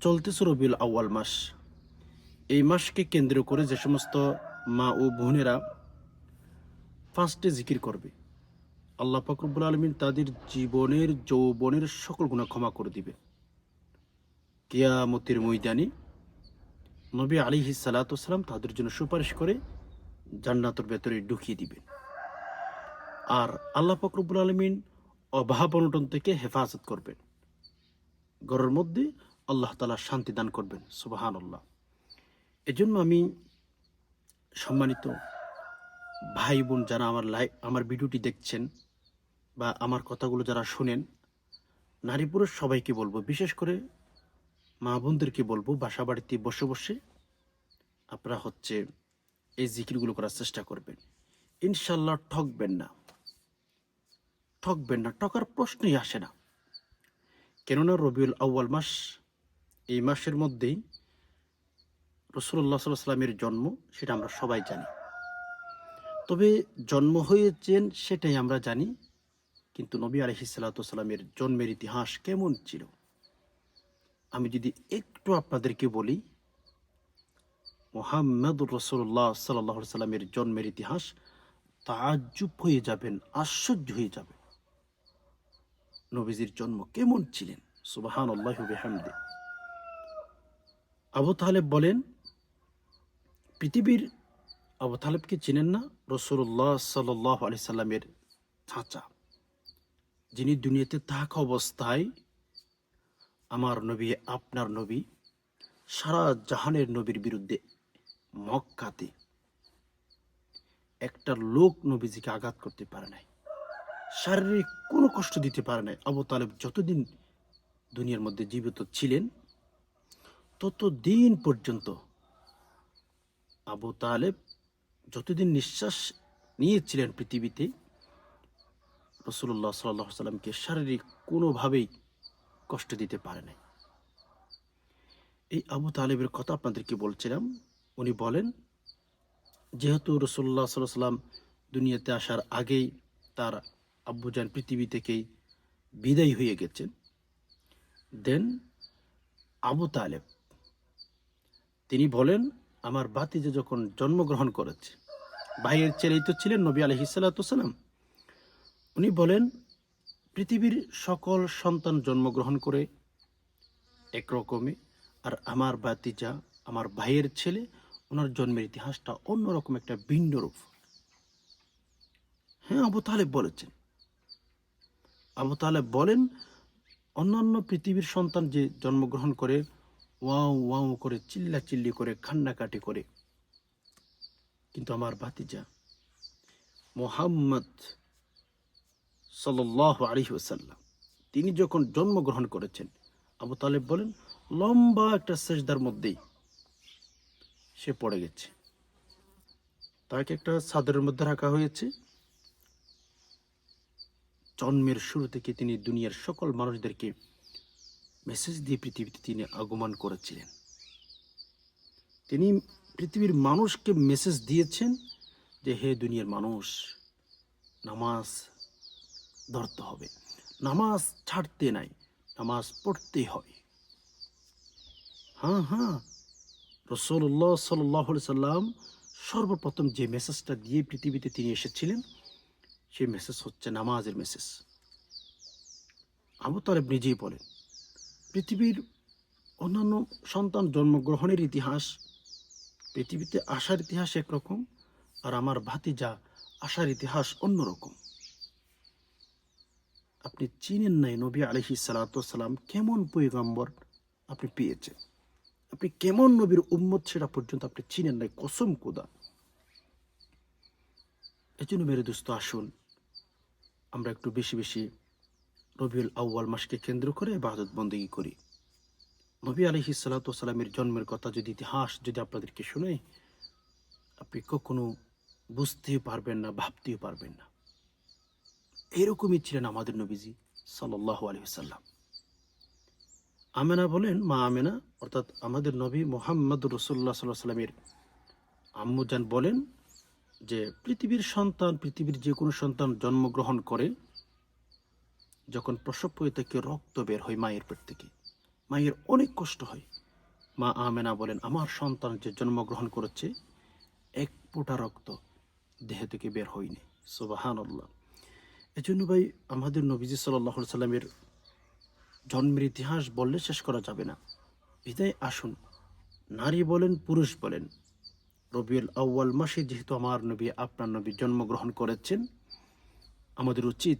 চলতেছে রবিউল আউয়াল মাস। এই মাসকে কেন্দ্র করে যে সমস্ত মা ও বোনেরা ফার্স্টে জিকির করবে। আল্লাহ ফকরবুল আলমিন তাদের জীবনের, যৌবনের সকল গুণা ক্ষমা করে দিবে। কিয়ামতির ময়দানি নবী আলী সালাতাম তাদের জন্য সুপারিশ করে জান্নাতের ভেতরে ঢুকিয়ে দিবেন। আর আল্লাহ ফকরবুল আলমিন অভাব অনটন থেকে হেফাজত করবেন। ঘরের মধ্যে আল্লাহ তালা শান্তি দান করবেন সুবাহান আল্লাহ এজন্য আমি সম্মানিত ভাই বোন যারা আমার লাইভ আমার ভিডিওটি দেখছেন বা আমার কথাগুলো যারা শোনেন, নারী পুরুষ সবাইকে বলব, বিশেষ করে মা বোনদেরকে বলব বাসা বাড়িতে বসে বসে আপনারা হচ্ছে এই জিকিরগুলো করার চেষ্টা করবেন। ইনশাল্লাহ ঠকবেন না। ঠকবেন না, ঠকার প্রশ্নই আসে না। কেননা রবিউল আউ্য়াল মাস এই মাসের মধ্যেই রসুল্লাহ সাল্লামের জন্ম, সেটা আমরা সবাই জানি। তবে জন্ম হয়েছেন সেটাই আমরা জানি, কিন্তু নবী আলহি সাল্লামের জন্মের ইতিহাস কেমন ছিল? আমি যদি একটু আপনাদেরকে বলি, মোহাম্মদুর রসুল্লাহ সাল্লাহ সাল্লামের জন্মের ইতিহাস, তাজ্জুব হয়ে যাবেন, আশ্চর্য হয়ে যাবেন। নবীজির জন্ম কেমন ছিলেন? সুবাহান আল্লাহ বেহামদে আবু তালেব বলেন, পৃথিবীর আবু তালেবকে চিনেন না রসুল্লাহ সাল্লাহ আলি সাল্লামের চাচা, যিনি দুনিয়াতে থাকা অবস্থায় আমার নবী, আপনার নবী, সারা জাহানের নবীর বিরুদ্ধে মক্কাতে একটা লোক নবীজিকে আঘাত করতে পারে নাই, শারীরিক কোনো কষ্ট দিতে পারে নাই। আবু তালেব যতদিন দুনিয়ার মধ্যে জীবিত ছিলেন ততদিন পর্যন্ত আবু তালেব যতদিন নিঃশ্বাস নিয়েছিলেন পৃথিবীতে রসুল্লাহ সাল্লাহ সাল্লামকে শারীরিক কোনোভাবেই কষ্ট দিতে পারে নাই। এই আবু তালেবের কথা আপনাদেরকে বলছিলাম। উনি বলেন, যেহেতু রসুল্লাহ সাল্লাহ সাল্লাম দুনিয়াতে আসার আগেই তার আব্বুজান পৃথিবী থেকেই বিদায়ী হয়ে গেছেন, দেন আবু তালেব তিনি বলেন, আমার বাতিজে যখন জন্মগ্রহণ করেছে, ভাইয়ের ছেলেই তো ছিলেন নবী আলহি সাল্লাম উনি বলেন, পৃথিবীর সকল সন্তান জন্মগ্রহণ করে একরকমে আর আমার বাতিজা আমার ভাইয়ের ছেলে, ওনার জন্মের ইতিহাসটা অন্যরকম একটা ভিন্ন রূপ। হ্যাঁ আবু তালেব বলেছেন। আবু তালেব বলেন, অন্যান্য পৃথিবীর সন্তান যে জন্মগ্রহণ করে ওয়াও ওয়াও করে, চিল্লা চিল্লি করে, কান্নাকাটি করে। কিন্তু আমার ভাতিজা মোহাম্মদ সাল্লাহ আলিহ ওসাল্লাম তিনি যখন জন্মগ্রহণ করেছেন, আবু তালেব বলেন, লম্বা একটা সেজদার মধ্যেই সে পড়ে গেছে। তাকে একটা চাদরের মধ্যে রাখা হয়েছে। জন্মের শুরু থেকে তিনি দুনিয়ার সকল মানুষদেরকে মেসেজ দিয়ে পৃথিবীতে তিনি আগমন করেছিলেন। তিনি পৃথিবীর মানুষকে মেসেজ দিয়েছেন যে, হে দুনিয়ার মানুষ, নামাজ ধরতে হবে। নামাজ ছাড়তে নাই, নামাজ পড়তে হয়। হ্যাঁ হ্যাঁ। রসল্লাহ সাল্লাহ সাল্লাম সর্বপ্রথম যে মেসেজটা দিয়ে পৃথিবীতে তিনি এসেছিলেন, সেই মেসেজ হচ্ছে নামাজের মেসেজ। আবু তালেব নিজেই বলেন পৃথিবীর অন্যান্য সন্তান জন্মগ্রহণের ইতিহাস, পৃথিবীতে আসার ইতিহাস একরকম আর আমার ভাতিজা আসার ইতিহাস অন্যরকম। আপনি চিনেন নাই নবী আলহি সালাতাম কেমন পৈগম্বর আপনি পেয়েছেন? আপনি কেমন নবীর উম্মত সেটা পর্যন্ত আপনি চিনেন নাই? কসম কোদা এই জন্য মেরে দোস্ত, আসুন, আমরা একটু বেশি বেশি রবিউল আউ্য়াল মাসকে কেন্দ্র করে বাহাদত বন্দী করি। নবী আলহি সালাতামের জন্মের কথা যদি ইতিহাস যদি আপনাদেরকে শুনে আপনি কখনো বুঝতেও পারবেন না, ভাবতেও পারবেন না। এরকমই ছিলেন আমাদের নবীজি সাল্লাহ আলী সাল্লাম আমেনা বলেন, মা আমেনা, অর্থাৎ আমাদের নবী মোহাম্মদ রসুল্লাহ সাল্লাহ সাল্লামের আম্মুজান বলেন যে, পৃথিবীর সন্তান, পৃথিবীর যে কোনো সন্তান জন্মগ্রহণ করে যখন প্রসব হয়ে থেকে রক্ত বের হয় মায়ের পেট থেকে, মায়ের অনেক কষ্ট হয়। মা আমেনা বলেন, আমার সন্তান যে জন্মগ্রহণ করেছে, এক ফোঁটা রক্ত দেহ থেকে বের হয়নি। সুবাহান আল্লাহ এজন্য ভাই, আমাদের নবীজি সাল্লাহ সাল্লামের জন্মের ইতিহাস বললে শেষ করা যাবে না। বিদায় আসুন। নারী বলেন, পুরুষ বলেন। রবিউল আউ্য়াল মাসে যেহেতু আমার নবী, আপনার নবী জন্মগ্রহণ করেছেন, আমাদের উচিত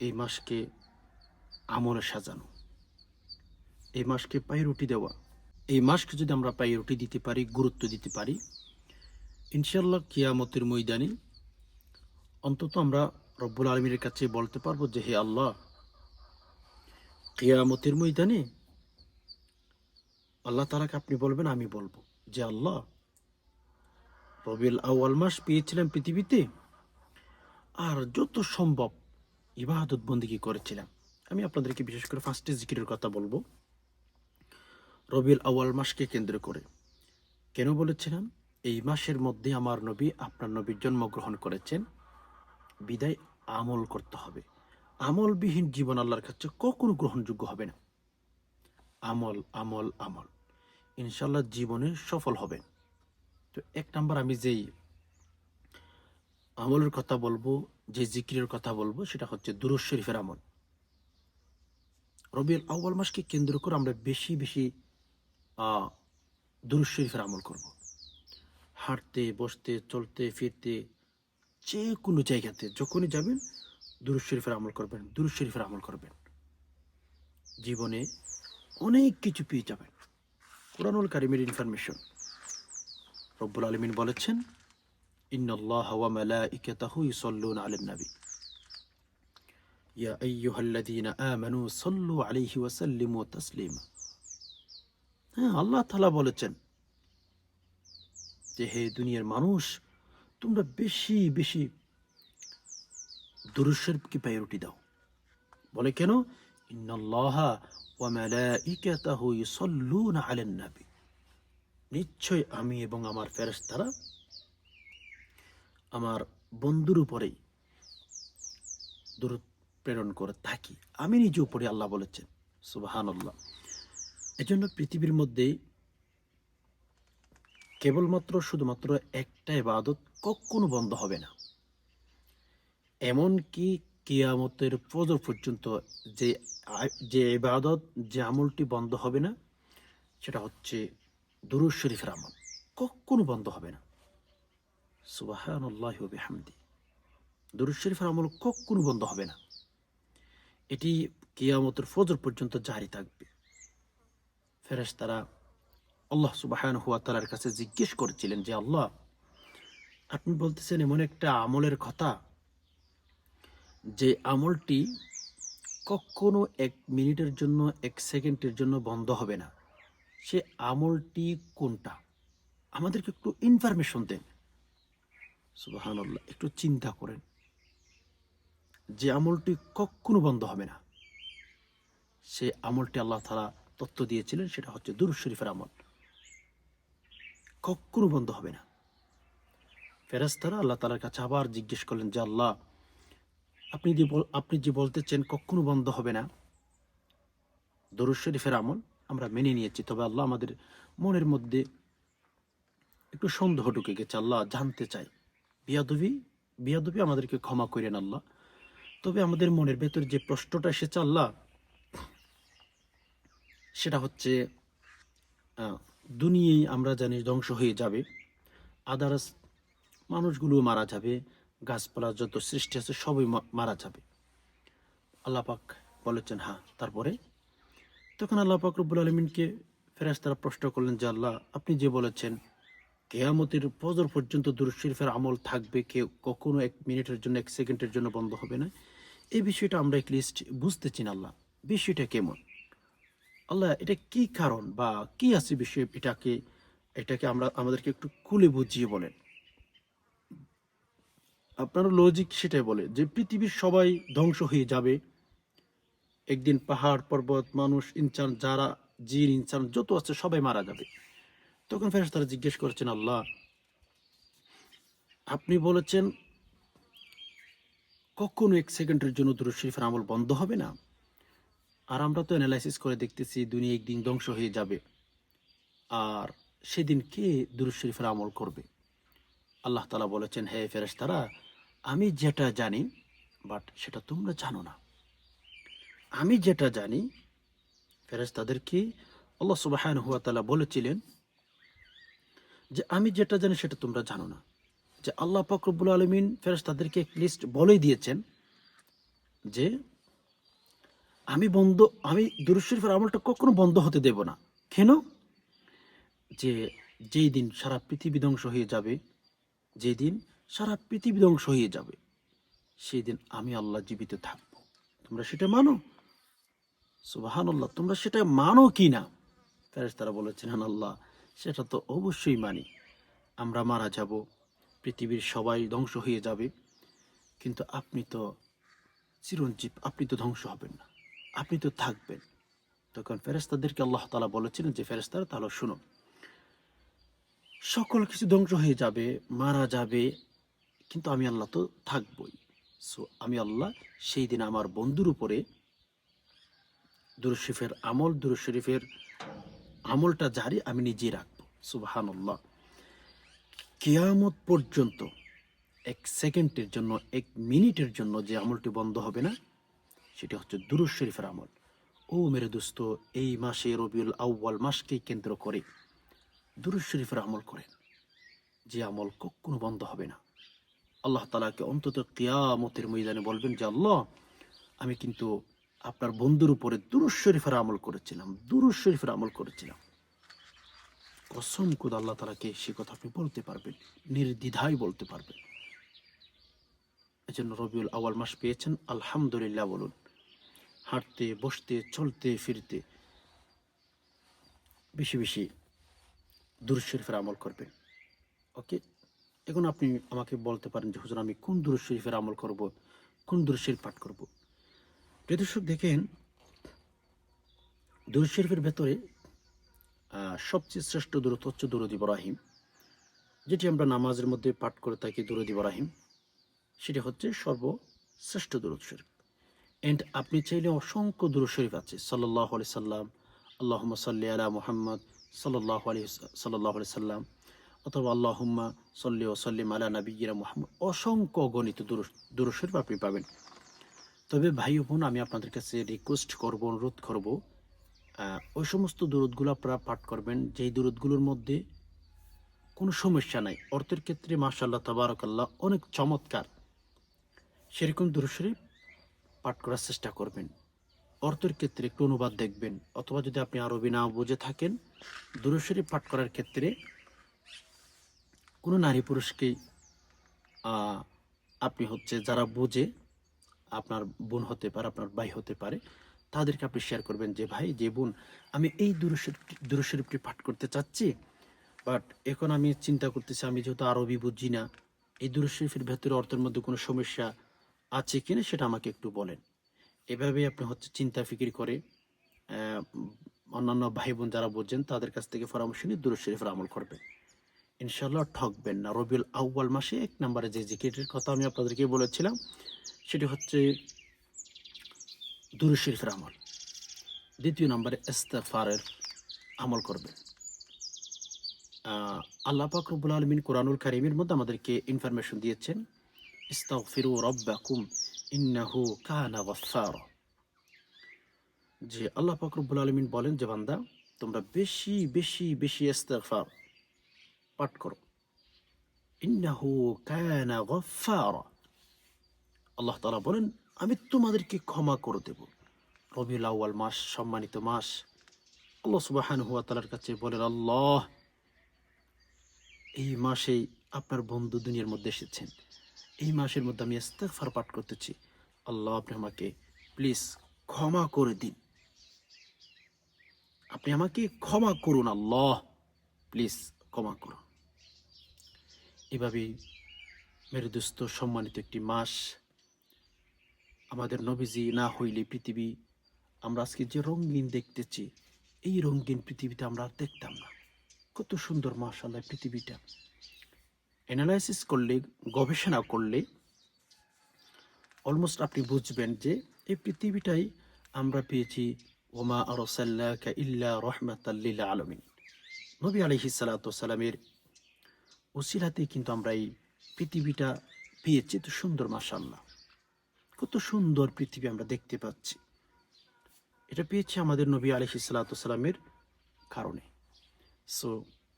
এই মাসকে আমলে সাজানো। এই মাসকে পায়ে রুটি দেওয়া। এই মাসকে যদি আমরা পায়ে রুটি দিতে পারি, গুরুত্ব দিতে পারি ইনশাল্লাহ কিয়ামতের ময়দানে অন্তত আমরা রব্বুল আলমীর কাছে বলতে পারব যে, হে আল্লাহ, কিয়ামতের ময়দানে আল্লাহ তালাকে আপনি বলবেন, আমি বলব যে, আল্লাহ, রবিউল আউয়াল মাস পেয়েছিলাম পৃথিবীতে, আর যত সম্ভব ইবাদত বন্দিগি করেছিলাম? আমি আপনাদেরকে বিশেষ করে ফার্স্টে জিকিরের কথা বলব। রবিউল আউয়াল মাসকে কেন্দ্র করে। কেন বলেছিলাম? এই মাসের মধ্যে আমার নবী আপনার নবীর জন্মগ্রহণ করেছেন। বিদায় আমল করতে হবে। আমলবিহীন জীবন আল্লাহর কাছে কখনো গ্রহণযোগ্য হবে না। আমল আমল আমল। ইনশাল্লাহ জীবনে সফল হবেন। তো এক নাম্বার আমি যেই আমলের কথা বলব যে জিকিরের কথা বলব, সেটা হচ্ছে দুরুজ শরীফের আমল। রবিউল আউ্বাল মাসকে কেন্দ্র করে আমরা বেশি বেশি দুরুজ শরীফের আমল করব। হাঁটতে, বসতে, চলতে, ফিরতে, যে কোনো জায়গাতে, যখনই যাবেন দুরুজ শরীফের আমল করবেন দুরুজ শরীফের আমল করবেন। জীবনে অনেক কিছু পেয়ে যাবেন। কোরআনুল কারিমের ইনফরমেশন। রব্বুল আলমিন বলেছেন হ্যাঁ বলেছেন যে, হে দুনিয়ার মানুষ, তোমরা বেশি বেশি দুরুশের কি প্রায়োরিটি দাও? বলে কেন? ইন্নাল্লাহা ওয়া মালাইকাতাহু ইউসাল্লুনা আলান নবী। নিশ্চয় আমি এবং আমার ফেরেশতারা আমার বন্ধুর উপরেই দূরত প্রেরণ করে থাকি। আমি নিজে উপরে আল্লাহ বলেছেন সুবাহান আল্লাহ এজন্য পৃথিবীর মধ্যে কেবলমাত্র, শুধুমাত্র একটা ইবাদত কখনো বন্ধ হবে না। এমনকি কিয়ামতের ফজর পর্যন্ত যে যে ইবাদত, যে আমলটি বন্ধ হবে না, সেটা হচ্ছে দুরুজ শরীফের আমল। কখনো বন্ধ হবে না। সুবাহান আল্লাহ হামদি দুরুজ শরীফের আমল কখনো বন্ধ হবে না। এটি কিয়ামতের ফজর পর্যন্ত জারি থাকবে। ফেরেশ তারা আল্লাহ সুবাহান হুয়া তালার কাছে জিজ্ঞেস করেছিলেন যে, আল্লাহ, আপনি বলতেছেন এমন একটা আমলের কথা যে আমলটি কখনো এক মিনিটের জন্য, এক সেকেন্ডের জন্য বন্ধ হবে না। সে আমলটি কোনটা? আমাদেরকে একটু ইনফরমেশন দেন। সুবাহান আল্লাহ একটু চিন্তা করেন। যে আমলটি কখনো বন্ধ হবে না। সে আমলটি আল্লাহ তালা তত্ত্ব দিয়েছিলেন, সেটা হচ্ছে দুরুজ শরীফের আমল। কখনো বন্ধ হবে না। ফেরেস্তারা আল্লাহ তালার কাছে আবার জিজ্ঞেস করলেন, যে আল্লাহ, আপনি যে আপনি যে বলতে বলতেছেন কখনো বন্ধ হবে না? দরুদ শরীফের আমল আমরা মেনে নিয়েছি, তবে আল্লাহ আমাদের মনের মধ্যে একটু সন্দেহ ঢুকে গেছে। আল্লাহ জানতে চাই বিয়াদবি বিয়াদবি আমাদেরকে ক্ষমা করেন আল্লাহ। তবে আমাদের মনের ভেতর যে প্রশ্নটা এসেছে আল্লাহ, সেটা হচ্ছে দুনিয়ায় আমরা জানি ধ্বংস হয়ে যাবে আদারস মানুষগুলো মারা যাবে গাছপালা যত সৃষ্টি আছে সবই মারা যাবে। আল্লাহ পাক বলেছেন হ্যাঁ তারপরে? তখন আল্লাহ পাক রব্বুল আলমিনকে ফেরাজ তারা প্রশ্ন করলেন যে, আল্লাহ, আপনি যে বলেছেন কেয়ামতের ফজর পর্যন্ত দুরুদ শরীফের আমল থাকবে কেউ কখনো এক মিনিটের জন্য, এক সেকেন্ডের জন্য বন্ধ হবে না? এই বিষয়টা আমরা লিস্ট বুঝতেছি না আল্লাহ। বিষয়টা কেমন? আল্লাহ, এটা কি কারণ বা কি আছে বিষয়? এটাকে এটাকে আমরা, আমাদেরকে একটু খুলে বুঝিয়ে বলেন। আপনার লজিক সেটাই বলে যে পৃথিবীর সবাই ধ্বংস হয়ে যাবে। একদিন পাহাড়, পর্বত, মানুষ, ইনসান, যারা, জিন, ইনসান, যত আছে সবাই মারা যাবে। তখন ফেরেস তারা জিজ্ঞেস করছেন, আল্লাহ, আপনি বলেছেন, কখনো এক সেকেন্ডের জন্য দুরুদ শরীফের আমল বন্ধ হবে না? আর আমরা তো অ্যানালাইসিস করে দেখতেছি, দুনিয়া একদিন ধ্বংস হয়ে যাবে। আর সেদিন কে দুরুদ শরীফের আমল করবে? আল্লাহ তালা বলেছেন, হে ফেরেশতারা, আমি যেটা জানি বাট সেটা তোমরা জানো না। আমি যেটা জানি, ফেরেশতাদেরকে আল্লাহ সুবাহান হুয়া তালা বলেছিলেন যে আমি যেটা জানি সেটা তোমরা জানো না। যে আল্লাহ পাকরবুল আলমিন ফেরেশতাদেরকে লিস্ট বলেই দিয়েছেন যে আমি বন্ধ, আমি দুরুদ শরীফের আমলটা কখনো বন্ধ হতে দেব না। কেন? যে যেই দিন সারা পৃথিবী ধ্বংস হয়ে যাবে যেদিন সারা পৃথিবী ধ্বংস হয়ে যাবে, সেই দিন আমি আল্লাহ জীবিত থাকব। তোমরা সেটা মানো? সুবাহান আল্লাহ তোমরা সেটা মানো কি না তারা বলেছেন "হ্যাঁ আল্লাহ সেটা তো অবশ্যই মানি। আমরা মারা যাব, পৃথিবীর সবাই ধ্বংস হয়ে যাবে। কিন্তু আপনি তো চিরঞ্জীব, আপনি তো ধ্বংস হবেন না। আপনি তো থাকবেন। তখন ফেরেস্তাদেরকে আল্লাহ তালা বলেছিলেন যে ফেরেস্তারা তাহলে শুনো, সকল কিছু ধ্বংস হয়ে যাবে, মারা যাবে, কিন্তু আমি আল্লাহ তো থাকবই। সো আমি আল্লাহ সেই দিন আমার বন্ধুর উপরে, দুরুদ শরীফের আমল, দুরুদ শরীফের আমলটা জারি আমি নিজেই রাখব। সুবাহান আল্লাহ কিয়ামত পর্যন্ত এক সেকেন্ডের জন্য, এক মিনিটের জন্য যে আমলটি বন্ধ হবে না, সেটা হচ্ছে দুরুদ শরীফের আমল। ও মেরে দোস্ত, এই মাসে রবিউল আউ্বাল মাসকেই কেন্দ্র করে দুরুদ শরীফের আমল করেন। যে আমল কখনো বন্ধ হবে না। আল্লাহ তালাকে অন্তত কেয়ামতের ময়দানে বলবেন যে, আল্লাহ, আমি কিন্তু আপনার বন্ধুর উপরে দুরুদ শরীফের আমল করেছিলাম, দুরুদ শরীফের আমল করেছিলাম। কসম কুদ আল্লাহ তালাকে সে কথা আপনি বলতে পারবেন, নির্দ্বিধায় বলতে পারবেন। এজন্য রবিউল আওয়াল মাস পেয়েছেন, আলহামদুলিল্লাহ বলুন। হাঁটতে, বসতে, চলতে, ফিরতে বেশি বেশি দুরুদ শরীফের আমল করবেন। ওকে? এখন আপনি আমাকে বলতে পারেন যে, হুজুর, আমি কোন দুরুদ শরীফের আমল করব, কোন দুরুদ শরীফ পাঠ করব? প্রিয় দর্শক, দেখেন, দুরুদ শরীফের ভেতরে সবচেয়ে শ্রেষ্ঠ দূরত হচ্ছে দুরুদ ইব্রাহিম, যেটি আমরা নামাজের মধ্যে পাঠ করে থাকি দুরুদ ইব্রাহিম। সেটি হচ্ছে সর্বশ্রেষ্ঠ দুরুদ শরীফ। এন্ড আপনি চাইলে অসংখ্য দুরুদ শরীফ আছে। সাল্লাহ আলি সাল্লাম আল্লাহ সাল্লি আলা মুহাম্মদ সাল্লাহ আলি সাল্লাহ আলি সাল্লাম, অথবা আল্লাহুম্মা সল্লি ও সাল্লিম আলা নবীরা মুহাম্মদ। অসংখ্য গণিত দুরুদ শরীফ আপনি পাবেন। তবে ভাই বোন, আমি আপনাদের কাছে রিকোয়েস্ট করব, অনুরোধ করব ওই সমস্ত দূরতগুলো আপনারা পাঠ করবেন। যেই দূরতগুলোর মধ্যে কোনো সমস্যা নাই, অর্থের ক্ষেত্রে মাশাল্লাহ তাবারকাল্লাহ, অনেক চমৎকার। সেরকম দূর শরীফ পাঠ করার চেষ্টা করবেন। অর্থের ক্ষেত্রে একটু অনুবাদ দেখবেন, অথবা যদি আপনি আরবি না বুঝে থাকেন দূর পাঠ করার ক্ষেত্রে কোনো নারী পুরুষকেই আপনি হচ্ছে যারা বুঝে আপনার বোন হতে পারে, আপনার ভাই হতে পারে, তাদেরকে আপনি শেয়ার করবেন যে, ভাই, যে বোন, আমি এই দুরুশরীফটি পাঠ করতে চাচ্ছি বাট এখন আমি চিন্তা করতেছি, আমি যেহেতু আরবি বুঝি না, এই দুরুশরীফের ভেতরে অর্থের মধ্যে কোনো সমস্যা আছে কিনা সেটা আমাকে একটু বলেন। এভাবেই আপনি হচ্ছে চিন্তা ফিকির করে অন্যান্য ভাই বোন যারা বুঝছেন তাদের কাছ থেকে পরামর্শ নিয়ে দুরুশরীফের আমল করবেন। ইনশাল্লাহ ঠকবেন না। রবিউল আউ্বাল মাসে এক নম্বরে যে জিকিরের কথা আমি আপনাদেরকে বলেছিলাম, সেটি হচ্ছে দুরুদ শরীফের আমল। দ্বিতীয় নম্বরে ইস্তেফারের আমল করবেন। আল্লাহ পাক রব্বুল আলমিন কোরআনুল কারিমের মধ্যে আমাদেরকে ইনফরমেশন দিয়েছেন, ইস্তাগফিরু রাব্বাকুম ইন্নাহু কানা গাফফারা। যে আল্লাহ পাক রব্বুল আলমিন বলেন, যে বান্দা, তোমরা বেশি বেশি বেশি ইস্তেগফার পাঠ করো। আল্লাহ তাআলা বলেন, আমি তোমাদেরকে ক্ষমা করে দেব। রবিউল আউয়াল মাস, সম্মানিত মাস। আল্লাহ সুবাহান হুয়া তালার কাছে বলেন, আল্লাহ, এই মাসেই আপনার বন্ধু দুনিয়ার মধ্যে এসেছেন। এই মাসের মধ্যে আমি ইস্তেগফার পাঠ করতেছি। আল্লাহ, আপনি আমাকে প্লিজ ক্ষমা করে দিন। আপনি আমাকে ক্ষমা করুন, আল্লাহ, প্লিজ ক্ষমা করুন। এভাবেই মেরে দোস্ত সম্মানিত একটি মাস আমাদের নবীজি না হইলে পৃথিবী, আমরা আজকে যে রঙিন দেখতেছি, এই রঙিন পৃথিবীতে আমরা আর দেখতাম না। কত সুন্দর মাস মাশাল্লাহ পৃথিবীটা। অ্যানালাইসিস করলে, গবেষণা করলে অলমোস্ট আপনি বুঝবেন যে এই পৃথিবীটাই আমরা পেয়েছি, ওমা আরসাল্লাকা ইল্লা রহমাতাল্লিল আলমিন। নবী আলহি সালাতামের ওসিলাতে কিন্তু আমরা এই পৃথিবীটা পেয়েছি তো সুন্দর মাসাল্লাহ কত সুন্দর পৃথিবী আমরা দেখতে পাচ্ছি। এটা পেয়েছি আমাদের নবী আলহি সালাতামের কারণে। সো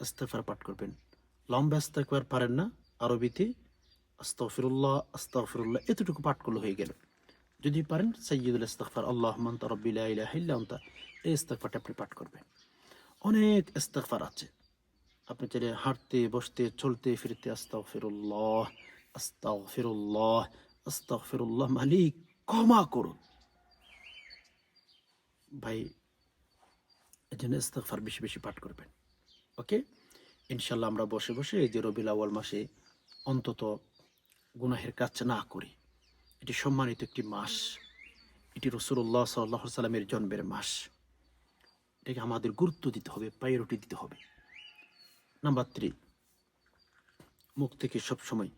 ইস্তেফার পাঠ করবেন। লম্বা ইস্তেকবার পারেন না, আরবিতে আস্তাগফিরুল্লাহ আস্তাগফিরুল্লাহ এতটুকু পাঠ করলে হয়ে গেল। যদি পারেন সৈয়দুল ইস্তেগফার আল্লাহ মান্তা রব্বি লা ইলাহা ইল্লা আনতা, এই ইস্তেগফারটা আপনি পাঠ করবেন। অনেক ইস্তেগফার আছে। আপনি চাইলে হাঁটতে, বসতে, চলতে, ফিরতে, আস্তাগফিরুল্লাহ আস্তাগফিরুল্লাহ আস্তাগফিরুল্লাহ মালিক, ক্ষমা করুন। ভাই এই জন্য ইস্তেগফার বেশি বেশি পাঠ করবেন, ওকে? ইনশাল্লাহ আমরা বসে বসে এই যে রবিল আওয়াল মাসে অন্তত গুনাহের কাজ না করি। এটি সম্মানিত একটি মাস। এটি রসুল্লাহ সাল্লাহ সাল্লামের জন্মের মাস। এটাকে আমাদের গুরুত্ব দিতে হবে প্রায়োরিটি দিতে হবে। নাম্বার থ্রি মুখ থেকে সবসময়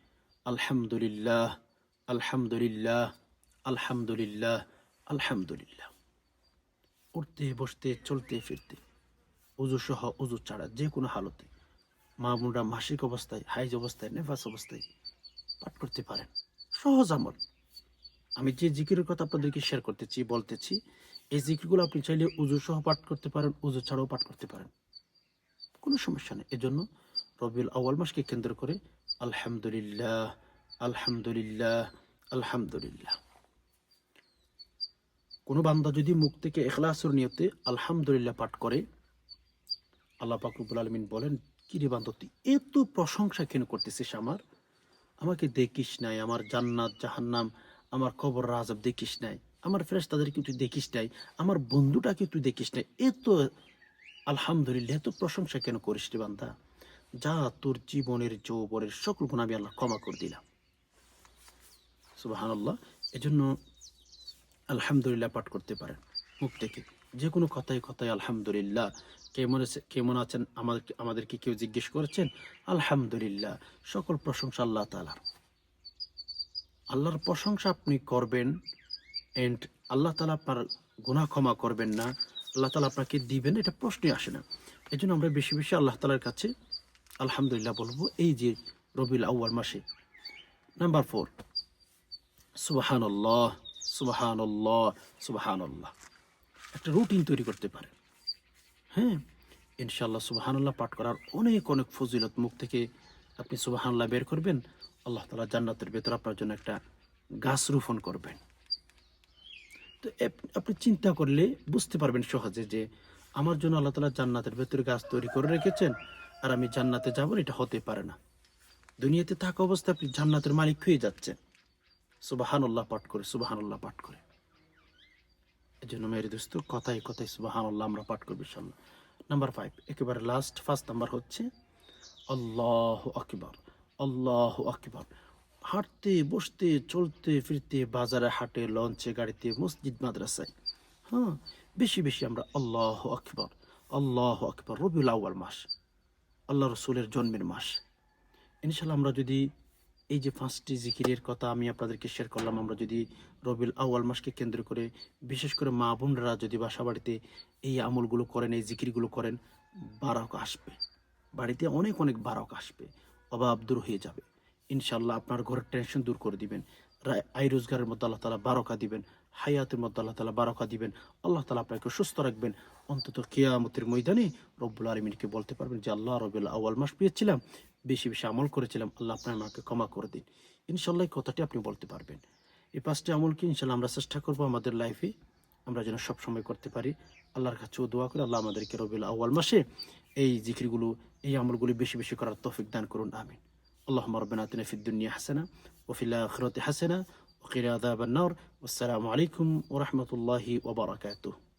আলহামদুলিল্লাহ আলহামদুলিল্লাহ আলহামদুলিল্লাহ আলহামদুলিল্লাহ। উঠতে, বসতে, চলতে, ফিরতে উজু সহ উজু ছাড়া যে কোনো হালতে মা বোনরা মাসিক অবস্থায়, হাইজ অবস্থায়, নেফাস অবস্থায় পাঠ করতে পারেন। সহজ আমল। আমি যে জিকিরের কথা আপনাদেরকে শেয়ার করতেছি, বলতেছি, এই জিকিরগুলো আপনি চাইলে উজু সহ পাঠ করতে পারেন, উজু ছাড়াও পাঠ করতে পারেন। কোনো সমস্যা নেই। এজন্য রবিউল আউয়াল মাসকে কেন্দ্র করে আলহামদুলিল্লাহ আলহামদুলিল্লাহ আলহামদুলিল্লাহ। কোনো বান্দা যদি মুখ থেকে এখলাসুর নিয়তে আলহামদুলিল্লাহ পাঠ করে, আল্লাহ পাকরুবুল আলমিন বলেন, কি রে বান্ধব তুই এত প্রশংসা কেন করতেছিস আমার? আমাকে দেখিস নাই, আমার জান্নাত, জাহান্নাম, আমার কবর, রাজব দেখিস নাই। আমার ফ্রেশ তাদেরকে তুই দেখিস নাই, আমার বন্ধুটাকে তুই দেখিস নাই। এত আলহামদুলিল্লাহ, এত প্রশংসা কেন করিস রে বান্দা? যা তোর জীবনের যৌবনের সকল গুণ আমি আল্লাহ ক্ষমা করে দিলাম। সুবাহান এজন্য আলহামদুলিল্লাহ পাঠ করতে পারেন, মুখ থেকে যে কোনো কথায় কথায় আলহামদুলিল্লাহ, কেমন কেমন আছেন, আমাদের, আমাদেরকে কেউ জিজ্ঞেস করেছেন? আলহামদুলিল্লাহ, সকল প্রশংসা আল্লাহ তালার আল্লাহর প্রশংসা আপনি করবেন এন্ড আল্লাহ তালা আপনার গুনাহ ক্ষমা করবেন না। আল্লাহ তালা আপনাকে দিবেন, এটা প্রশ্নই আসে না। এই জন্য আমরা বেশি বেশি আল্লাহ তালার কাছে আলহামদুলিল্লাহ বলব, এই যে রবিল আউ্য়াল মাসে। নাম্বার ফোর সুবাহান আল্লাহ সুবাহান আল্লাহ সুবাহান আল্লাহ একটা রুটিন তৈরি করতে পারেন। হ্যাঁ ইনশাল্লাহ সুবাহানুল্লাহ পাঠ করার অনেক অনেক ফজিলত মুখ থেকে আপনি সুবাহান্লাহ বের করবেন। আল্লাহ তালা জান্নাতের ভেতর আপনার জন্য একটা গাছ রোপণ করবেন। তো আপনি চিন্তা করলে বুঝতে পারবেন সহজে যে আমার জন্য আল্লাহ তালা জান্নাতের ভেতরে গাছ তৈরি করে রেখেছেন আর আমি জান্নাতে যাব এটা হতে পারে না। দুনিয়াতে থাকা অবস্থায় আপনি জান্নাতের মালিক হয়ে যাচ্ছেন। সুবাহানুল্লাহ পাঠ করে, সুবাহানুল্লাহ পাঠ করে। এই জন্য মেরে দোস্ত, কথায় কথায় সুবাহান আল্লাহ আমরা পাঠ করব ইনশাল্লাহ নাম্বার ফাইভ একেবারে লাস্ট ফার্স্ট নাম্বার হচ্ছে, আল্লাহ আকবর আল্লাহ আকবর। হাঁটতে, বসতে, চলতে, ফিরতে, বাজারে হাটে লঞ্চে গাড়িতে, মসজিদ, মাদ্রাসায়। হ্যাঁ বেশি বেশি আমরা আল্লাহ আকবর আল্লাহ আকবর, রবিউল আউয়াল মাস, আল্লাহ রসুলের জন্মের মাস। ইনশাল্লাহ আমরা যদি এই যে পাঁচটি জিকিরের কথা আমি আপনাদেরকে শেয়ার করলাম, আমরা যদি রবিউল আউয়াল মাসকে কেন্দ্র করে, বিশেষ করে মা বোনরা যদি বাসা বাড়িতে এই আমলগুলো করেন, এই জিকিরগুলো করেন বারক আসবে। বাড়িতে অনেক অনেক বারক আসবে, অভাব দূর হয়ে যাবে। ইনশাল্লাহ আপনার ঘরের টেনশন দূর করে দিবেন। আয় রোজগারের মধ্যে আল্লাহ তালা বারকা দিবেন, হায়াতের মধ্যে আল্লাহ তালা বারকা দিবেন, আল্লাহ তালা আপনাকে সুস্থ রাখবেন। অন্তত কেয়ামতের ময়দানে রব্বুল আলমিনকে বলতে পারবেন যে, আল্লাহ রবিউল আউয়াল মাস পেয়েছিলাম, বেশি বেশি আমল করেছিলাম, আল্লাহ আপনার আমাকে ক্ষমা করে দিন। ইনশাল্লাহ এই কথাটি আপনি বলতে পারবেন। এই পাঁচটি আমলকে ইনশাল্লাহ আমরা চেষ্টা করব আমাদের লাইফে আমরা যেন সবসময় করতে পারি। আল্লাহর কাছেও দোয়া করে, আল্লাহ আমাদেরকে রবিউল আউয়াল মাসে এই জিকিরগুলো, এই আমলগুলি বেশি বেশি করার তৌফিক দান করুন, আমিন। اللهم ربنا آتنا في الدنيا حسنة وفي الآخرة حسنة وقنا عذاب النار. والسلام عليكم ورحمة الله وبركاته.